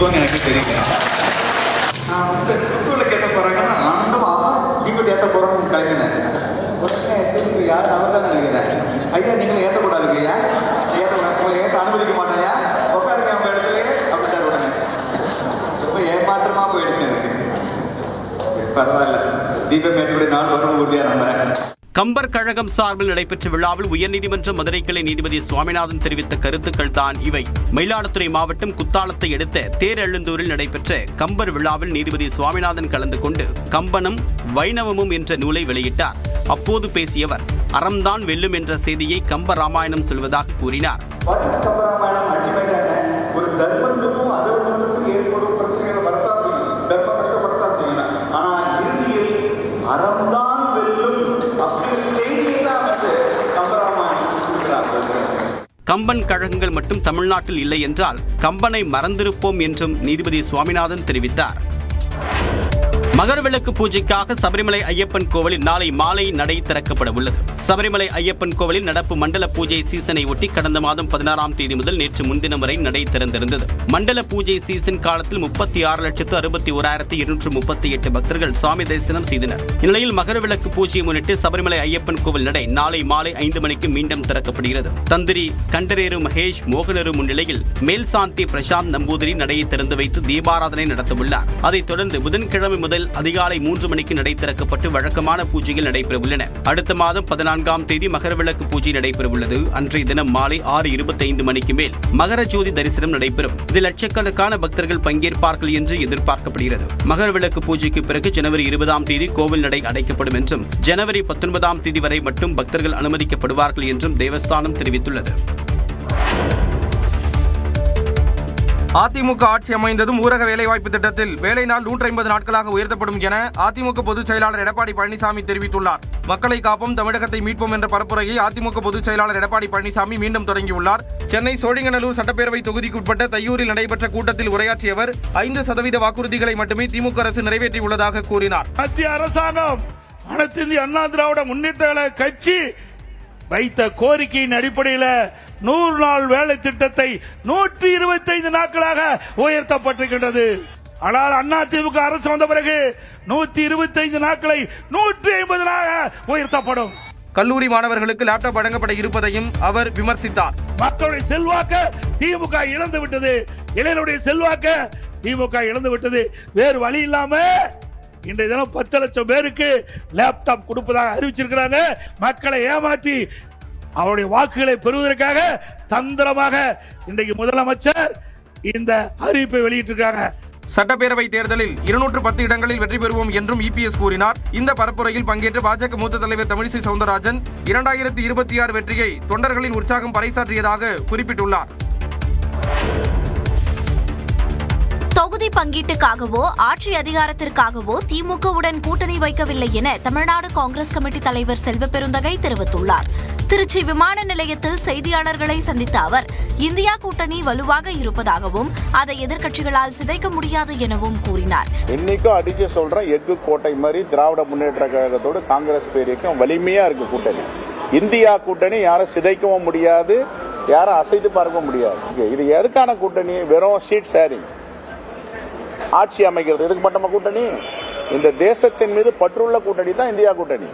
ஊற்றுவாங்க எனக்கு தெரியல நான் வந்து குத்துவிளக்கு ஏற்ற போகிறாங்கன்னா ஆண்டவா தீபத்தை ஏற்ற போகிறோம்னு கலைஞனேன் உடனே திருப்பி யார் அவர் தான் நினைக்கிறேன் ஐயா நீங்களும் ஏற்றக்கூடாது ஐயா ஏற்ற உங்களை ஏற்ற அனுமதிக்க மாட்டேயா உட்காருங்க அவங்க இடத்துலயே அப்படின்ட்டார் உடனே ரொம்ப ஏமாற்றமாக போயிடுச்சு எனக்கு பரவாயில்ல தீபம் ஏற்றபடி நாள் வரும் உறுதியாக நம்புறேன் கம்பர் கழகம் சார்பில் நடைபெற்ற விழாவில் உயர்நீதிமன்ற மதுரை கிளை நீதிபதி சுவாமிநாதன் தெரிவித்த கருத்துக்கள் தான் இவை. மயிலாடுதுறை மாவட்டம் குத்தாலத்தை அடுத்த தேரெழுந்தூரில் நடைபெற்ற கம்பர் விழாவில் நீதிபதி சுவாமிநாதன் கலந்து கொண்டு கம்பனும் வைணவமும் என்ற நூலை வெளியிட்டார். அப்போது பேசியவர் அறம்தான் வெல்லும் என்ற செய்தியை கம்ப ராமாயணம் சொல்வதாக கூறினார். கம்பன் கழகங்கள் மட்டும் தமிழ்நாட்டில் இல்லை என்றால் கம்பனை மறந்திருப்போம் என்றும் நீதிபதி சுவாமிநாதன் தெரிவித்தார். மகரவிளக்கு பூஜைக்காக சபரிமலை ஐயப்பன் கோவிலில் நாளை மாலை நடை திறக்கப்பட உள்ளது. சபரிமலை ஐயப்பன் கோவிலில் நடப்பு மண்டல பூஜை சீசனை ஒட்டி கடந்த மாதம் பதினாறாம் தேதி முதல் நேற்று முன்தினம் வரை நடை திறந்திருந்தது. மண்டல பூஜை சீசன் காலத்தில் முப்பத்தி ஆறு லட்சத்து அறுபத்தி ஓராயிரத்தி இருநூற்று முப்பத்தி எட்டு பக்தர்கள் சுவாமி தரிசனம் செய்தனர். இந்நிலையில் மகரவிளக்கு பூஜையை முன்னிட்டு சபரிமலை ஐயப்பன் கோவில் நடை நாளை மாலை ஐந்து மணிக்கு மீண்டும் திறக்கப்படுகிறது. தந்திரி கண்டரேரு மகேஷ் மோகனரு முன்னிலையில் மேல்சாந்தி பிரசாந்த் நம்பூதிரி நடையை திறந்து வைத்து தீபாராதனை நடத்தவுள்ளார். அதைத் தொடர்ந்து புதன்கிழமை முதல் அதிகாலை மூன்று மணிக்கு நடை திறக்கப்பட்டு வழக்கமான பூஜைகள் நடைபெறவுள்ளன. அடுத்த மாதம் பதினான்காம் தேதி மகரவிளக்கு பூஜை நடைபெறவுள்ளது. அன்றைய தினம் மாலை ஆறு இருபத்தைந்து மணிக்கு மேல் மகர ஜோதி தரிசனம் நடைபெறும். இதில் லட்சக்கணக்கான பக்தர்கள் பங்கேற்பார்கள் என்று எதிர்பார்க்கப்படுகிறது. மகரவிளக்கு பூஜைக்கு பிறகு ஜனவரி இருபதாம் தேதி கோவில் நடை அடைக்கப்படும் என்றும் ஜனவரி பத்தொன்பதாம் தேதி வரை மட்டும் பக்தர்கள் அனுமதிக்கப்படுவார்கள் என்றும் தேவஸ்தானம் தெரிவித்துள்ளது. அதிமுக ஆட்சி அமைந்ததும் ஊரக வேலைவாய்ப்பு திட்டத்தில் வேலை நாள் நூற்றி ஐம்பது நாட்களாக உயர்த்தப்படும் என அதிமுக பொதுச் செயலாளர் எடப்பாடி பழனிசாமி தெரிவித்துள்ளார். மக்களை காப்போம் தமிழகத்தை மீட்போம் என்ற பரப்புரையை அதிமுக பொதுச் செயலாளர் எடப்பாடி பழனிசாமி மீண்டும் தொடங்கியுள்ளார். சென்னை சோழிங்கநல்லூர் சட்டப்பேரவை தொகுதிக்குட்பட்ட தையூரில் நடைபெற்ற கூட்டத்தில் உரையாற்றிய அவர் ஐந்து சதவீத வாக்குறுதிகளை மட்டுமே திமுக அரசு நிறைவேற்றியுள்ளதாக கூறினார். மத்திய அரசாங்கம் அனைத்து இந்திய அண்ணா திராவிட முன்னேற்ற கட்சி வைத்த கோரிக்கையின் அடிப்படையில் நூறு நாள் வேலை திட்டத்தை நூற்றி இருபத்தைந்து நாட்களாக உயர்த்தப்பட்டிருக்கின்றது. ஆனால் அண்ணா திமுக அரசு வந்த பிறகு நூற்றி இருபத்தைந்து நாட்களை நூற்றி ஐம்பது நாளாக உயர்த்தப்படும். கல்லூரி மாணவர்களுக்கு லேப்டாப் வழங்கப்பட இருப்பதையும் அவர் விமர்சித்தார். மக்களுடைய செல்வாக்க திமுக இழந்து விட்டது இளைஞருடைய செல்வாக்க திமுக இழந்து விட்டது வேறு வழி இல்லாம இன்றைய தினம் பத்து லட்சம் பேருக்கு லேப்டாப் கொடுப்பதாக அறிவிச்சிருக்கிறாங்க. மக்களை ஏமாற்றி அவருடைய வாக்குகளை பெறுவதற்காக தந்திரமாக இன்றைக்கு முதலமைச்சர் இந்த அறிவிப்பை வெளியிட்டிருக்காங்க. சட்டப்பேரவை தேர்தலில் இருநூற்று பத்து இடங்களில் வெற்றி பெறுவோம் என்றும் இபிஎஸ் கூறினார். இந்த பரப்புரையில் பங்கேற்ற பாஜக மூத்த தலைவர் தமிழிசை சவுந்தரராஜன் இரண்டாயிரத்தி இருபத்தி ஆறு வெற்றியை தொண்டர்களின் உற்சாகம் பறைசாற்றியதாக குறிப்பிட்டுள்ளார். தொகுதி பங்கீட்டுக்காகவோ ஆட்சி அதிகாரத்திற்காகவோ திமுகவுடன் கூட்டணி வைக்கவில்லை என தமிழ்நாடு காங்கிரஸ் கமிட்டி தலைவர் செல்வ பெருந்தகை தெரிவித்துள்ளார். திருச்சி விமான நிலையத்தில் செய்தியாளர்களை சந்தித்த அவர் இந்தியா கூட்டணி வலுவாக இருப்பதாகவும் அதை எதிர்க்கட்சிகளால் சிதைக்க முடியாது எனவும் கூறினார். இன்னைக்கும் அடிச்சு சொல்றேன் எஃகு கோட்டை மாதிரி திராவிட முன்னேற்ற கழகத்தோடு காங்கிரஸ் பேருக்கும் வலிமையா இருக்கு கூட்டணி. இந்தியா கூட்டணி யாரும் சிதைக்கவும் முடியாது யாரும் அசைத்து பார்க்க முடியாது. இது எதுக்கான கூட்டணி? வெறும் சீட் ஷேரிங் ஆட்சி அமைக்கிறது எதுக்கு மட்டுமா கூட்டணி? இந்த தேசத்தின் மீது பற்றுள்ள கூட்டணி தான் இந்தியா கூட்டணி.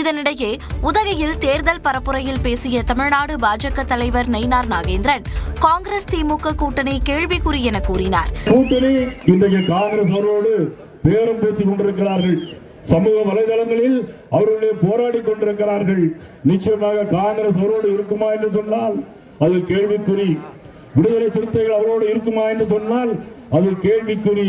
இதனிடையே உதகையில் தேர்தல் பரப்புரையில் பேசிய தமிழ்நாடு பாஜக தலைவர் நயினார் நாகேந்திரன் காங்கிரஸ் திமுக கூட்டணி கேள்விக்குறி என கூறினார். கூட்டணி இன்றைக்கு காங்கிரஸ் அவரோடு பேரம் பேசிக் கொண்டிருக்கிறார்கள். சமூக வலைதளங்களில் அவர்களே போராடி கொண்டிருக்கிறார்கள். நிச்சயமாக காங்கிரஸ் அவரோடு இருக்குமா என்று சொன்னால் அது கேள்விக்குறி. விடுதலை சிறுத்தைகள் அவரோடு இருக்குமா என்று சொன்னால் அது கேள்விக்குறி.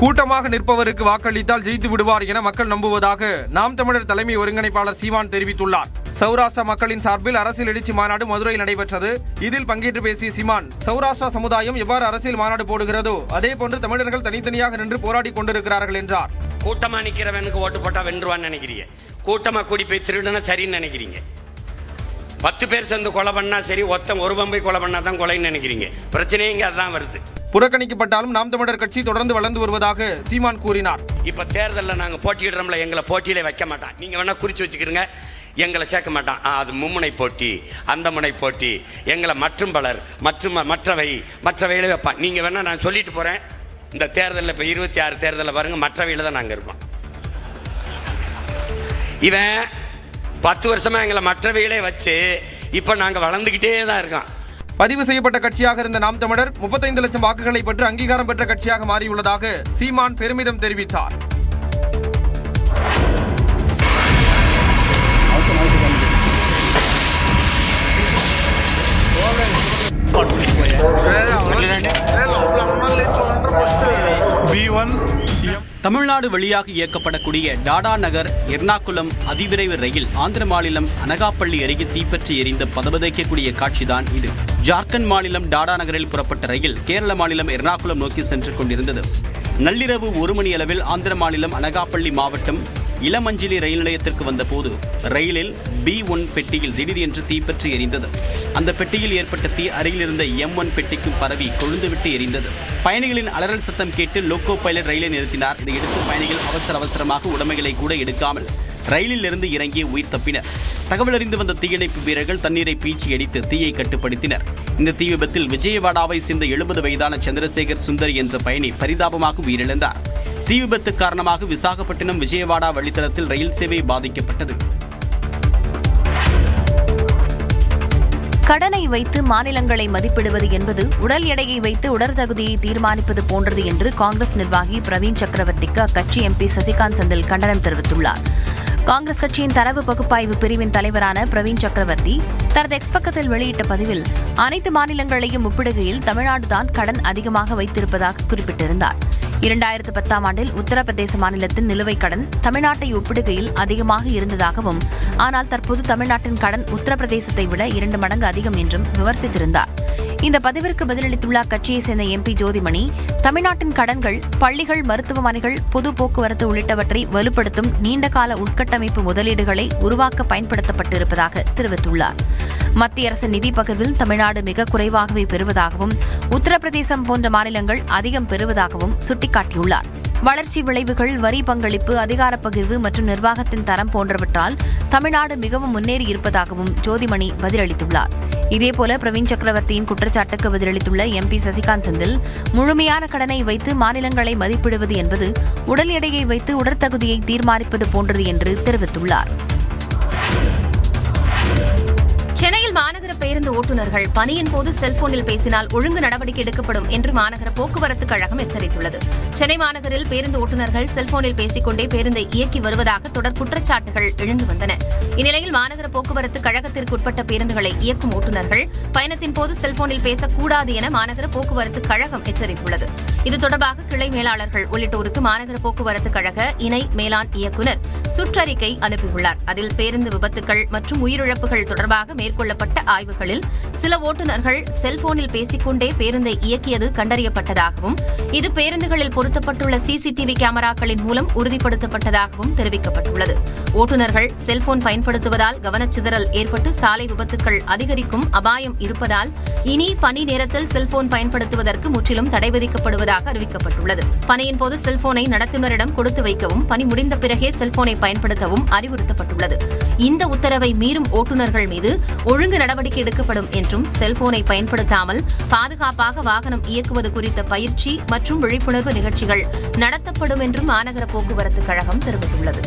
கூட்டமாக நிற்பவருக்கு வாக்களித்தால் ஜெயித்து விடுவார் என மக்கள் நம்புவதாக நாம் தமிழர் தலைமை ஒருங்கிணைப்பாளர் சீமான் தெரிவித்துள்ளார். சௌராஷ்டிரா மக்களின் சார்பில் அரசியல் எழுச்சி மாநாடு மதுரையில் நடைபெற்றது. இதில் பங்கேற்று பேசிய சீமான் சௌராஷ்டிரா சமுதாயம் எவ்வாறு அரசியல் மாநாடு போடுகிறதோ அதே போன்று தமிழர்கள் தனித்தனியாக நின்று போராடி கொண்டிருக்கிறார்கள் என்றார். கூட்டமா நிக்கிறவனுக்கு ஓட்டு போட்டா வென்றுவான்னு நினைக்கிறீங்க. கூட்டமா கூடி போய் திருடுனா சரின்னு நினைக்கிறீங்க. பத்து பேர் சேர்ந்து கொலை பண்ணா சரி ஒருத்தன் ஒரு பம்பை கொலை பண்ணா தான் கொலைன்னு நினைக்கிறீங்க. பிரச்சனையே இங்க அதான் வருது. புறக்கணிக்கப்பட்டாலும் நாம் தமிழர் கட்சி தொடர்ந்து வளர்ந்து வருவதாக சீமான் கூறினார். இப்ப தேர்தலில் நாங்க போட்டியிடுறோம்ல எங்களை போட்டியிலே வைக்க மாட்டான். நீங்க வேணா குறிச்சு வச்சுக்கிறீங்க எங்களை சேர்க்க மாட்டான். அது மும்முனை போட்டி அந்த முனை போட்டி எங்களை மற்றும் பலர் மற்றும் மற்றவை மற்றவையில வைப்பான். நீங்கள் வேணா நான் சொல்லிட்டு போகிறேன் இந்த தேர்தலில் இப்போ இருபத்தி ஆறு தேர்தலில் பாருங்கள் மற்றவையில் தான் நாங்கள் இருப்போம் இவன் பத்து வருஷமா எங்களை மற்றவையிலே வச்சு இப்போ நாங்கள் வளர்ந்துக்கிட்டே தான் இருக்கோம். பதிவு செய்யப்பட்ட கட்சியாக இருந்த நாம் தமிழர் முப்பத்தைந்து லட்சம் வாக்குகளை பெற்று அங்கீகாரம் பெற்ற கட்சியாக மாறியுள்ளதாக சீமான் பெருமிதம் தெரிவித்தார். தமிழ்நாடு வழியாக இயக்கப்படக்கூடிய டாடா நகர் எர்ணாகுளம் அதிவிரைவு ரயில் ஆந்திர மாநிலம் அனகாப்பள்ளி அருகே தீப்பற்றி எரிந்து பதபதைக்கக்கூடிய காட்சிதான் இது. ஜார்க்கண்ட் மாநிலம் டாடா நகரில் புறப்பட்ட ரயில் கேரள மாநிலம் எர்ணாகுளம் நோக்கி சென்று கொண்டிருந்தது. நள்ளிரவு ஒரு மணி அளவில் ஆந்திர மாநிலம் அனகாப்பள்ளி மாவட்டம் இளமஞ்சிலி ரயில் நிலையத்திற்கு வந்தபோது ரயிலில் பி ஒன் பெட்டியில் திடீரென்று தீப்பற்றி எரிந்தது. அந்த பெட்டியில் ஏற்பட்ட தீ அருகில் இருந்த எம் ஒன் பெட்டிக்கும் பரவி கொழுந்துவிட்டு எரிந்தது. பயணிகளின் அலறல் சத்தம் கேட்டு லோக்கோ பைலட் ரயிலை நிறுத்தினார். இதையடுத்து பயணிகள் அவசர அவசரமாக உடைமைகளை கூட எடுக்காமல் ரயிலில் இருந்து இறங்கி உயிர் தப்பினர். தகவல் அறிந்து வந்த தீயணைப்பு வீரர்கள் தண்ணீரை பீச்சி அடித்து தீயை கட்டுப்படுத்தினர். இந்த தீ விபத்தில் விஜயவாடாவை சேர்ந்த எழுபது வயதான சந்திரசேகர் சுந்தரி என்ற பயணி பரிதாபமாக உயிரிழந்தார். தீ விபத்து காரணமாக விசாகப்பட்டினம் விஜயவாடா வழித்தடத்தில் ரயில் சேவை பாதிக்கப்பட்டது. கடனை வைத்து மாநிலங்களை மதிப்பிடுவது என்பது உடல் எடையை வைத்து உடற்தகுதியை தீர்மானிப்பது போன்றது என்று காங்கிரஸ் நிர்வாகி பிரவீன் சக்கரவர்த்திக்கு அக்கட்சி எம்பி சசிகாந்த் செந்தில் கண்டனம் தெரிவித்துள்ளார். காங்கிரஸ் கட்சியின் தரவு பகுப்பாய்வு பிரிவின் தலைவரான பிரவீன் சக்கரவர்த்தி தனது எக்ஸ் பக்கத்தில் வெளியிட்ட பதிவில் அனைத்து மாநிலங்களையும் ஒப்பிடுகையில் தமிழ்நாடுதான் கடன் அதிகமாக வைத்திருப்பதாக குறிப்பிட்டிருந்தார். இரண்டாயிரத்து பத்தாம் ஆண்டில் உத்தரப்பிரதேச மாநிலத்தின் நிலுவைக் கடன் தமிழ்நாட்டை ஒப்பிடுகையில் அதிகமாக இருந்ததாகவும் ஆனால் தற்போது தமிழ்நாட்டின் கடன் உத்தரப்பிரதேசத்தை விட இரண்டு மடங்கு அதிகம் என்றும் விமர்சித்திருந்தார். இந்த பதிவிற்கு பதிலளித்துள்ள அக்கட்சியைச் சேர்ந்த எம்பி ஜோதிமணி தமிழ்நாட்டின் கடன்கள் பள்ளிகள் மருத்துவமனைகள் பொது போக்குவரத்து உள்ளிட்டவற்றை வலுப்படுத்தும் நீண்டகால உட்கட்டமைப்பு முதலீடுகளை உருவாக்க பயன்படுத்தப்பட்டிருப்பதாக தெரிவித்துள்ளார். மத்திய அரசின் நிதி பகிர்வில் தமிழ்நாடு மிக குறைவாகவே பெறுவதாகவும் உத்தரப்பிரதேசம் போன்ற மாநிலங்கள் அதிகம் பெறுவதாகவும் சுட்டிக்காட்டியுள்ளார். வளர்ச்சி விளைவுகள் வரி பங்களிப்பு அதிகார பகிர்வு மற்றும் நிர்வாகத்தின் தரம் போன்றவற்றால் தமிழ்நாடு மிகவும் முன்னேறி இருப்பதாகவும் ஜோதிமணி பதிலளித்துள்ளார். இதேபோல பிரவீன் சக்கரவர்த்தியின் குற்றச்சாட்டுக்கு பதிலளித்துள்ள எம்பி சசிகாந்த் செந்தில் முழுமையான கடனை வைத்து மாநிலங்களை மதிப்பிடுவது என்பது உடல் எடையை வைத்து உடற்தகுதியை தீர்மானிப்பது போன்றது என்று தெரிவித்துள்ளார். சென்னையில் மாநகர பேருந்து ஓட்டுநர்கள் பணியின் போது செல்போனில் பேசினால் ஒழுங்கு நடவடிக்கை எடுக்கப்படும் என்று மாநகர போக்குவரத்து கழகம் எச்சரித்துள்ளது. சென்னை மாநகரில் பேருந்து ஓட்டுநர்கள் செல்போனில் பேசிக்கொண்டே பேருந்தை இயக்கி வருவதாக தொடர் குற்றச்சாட்டுகள் எழுந்து வந்தன. இந்நிலையில் மாநகர போக்குவரத்து கழகத்திற்குட்பட்ட பேருந்துகளை இயக்கும் ஓட்டுநர்கள் பயணத்தின் போது செல்போனில் பேசக்கூடாது என மாநகர போக்குவரத்து கழகம் எச்சரித்துள்ளது. இது தொடர்பாக கிளை மேலாளர்கள் உள்ளிட்டோருக்கு மாநகர போக்குவரத்து கழக இணை மேலாண் இயக்குநர் சுற்றறிக்கை அனுப்பியுள்ளார். அதில் பேருந்து விபத்துகள் மற்றும் உயிரிழப்புகள் தொடர்பாக மேற்கொள்ளப்பட்ட ஆய்வுகளில் சில ஓட்டுநர்கள் செல்போனில் பேசிக்கொண்டே பேருந்தை இயக்கியது கண்டறியப்பட்டதாகவும் இது பேருந்துகளில் பொருத்தப்பட்டுள்ள சிசிடிவி கேமராக்களின் மூலம் உறுதிப்படுத்தப்பட்டதாகவும் தெரிவிக்கப்பட்டுள்ளது. ஓட்டுநர்கள் செல்போன் பயன்படுத்துவதால் கவனச்சிதறல் ஏற்பட்டு சாலை விபத்துகள் அதிகரிக்கும் அபாயம் இருப்பதால் இனி பணி நேரத்தில் செல்போன் பயன்படுத்துவதற்கு முற்றிலும் தடை விதிக்கப்படுவதாக அறிவிக்கப்பட்டுள்ளது. பணியின் போது செல்போனை நடத்துனரிடம் கொடுத்து வைக்கவும் பணி முடிந்த பிறகே செல்போனை பயன்படுத்தவும் அறிவுறுத்தப்பட்டுள்ளது. இந்த உத்தரவை மீறும் ஓட்டுநர்கள் மீது ஒழுங்கு நடவடிக்கை நடவடிக்கை எடுக்கப்படும் என்றும் செல்போனை பயன்படுத்தாமல் பாதுகாப்பாக வாகனம் இயக்குவது குறித்த பயிற்சி மற்றும் விழிப்புணர்வு நிகழ்ச்சிகள் நடத்தப்படும் என்றும் மாநகர போக்குவரத்து கழகம் தெரிவித்துள்ளது.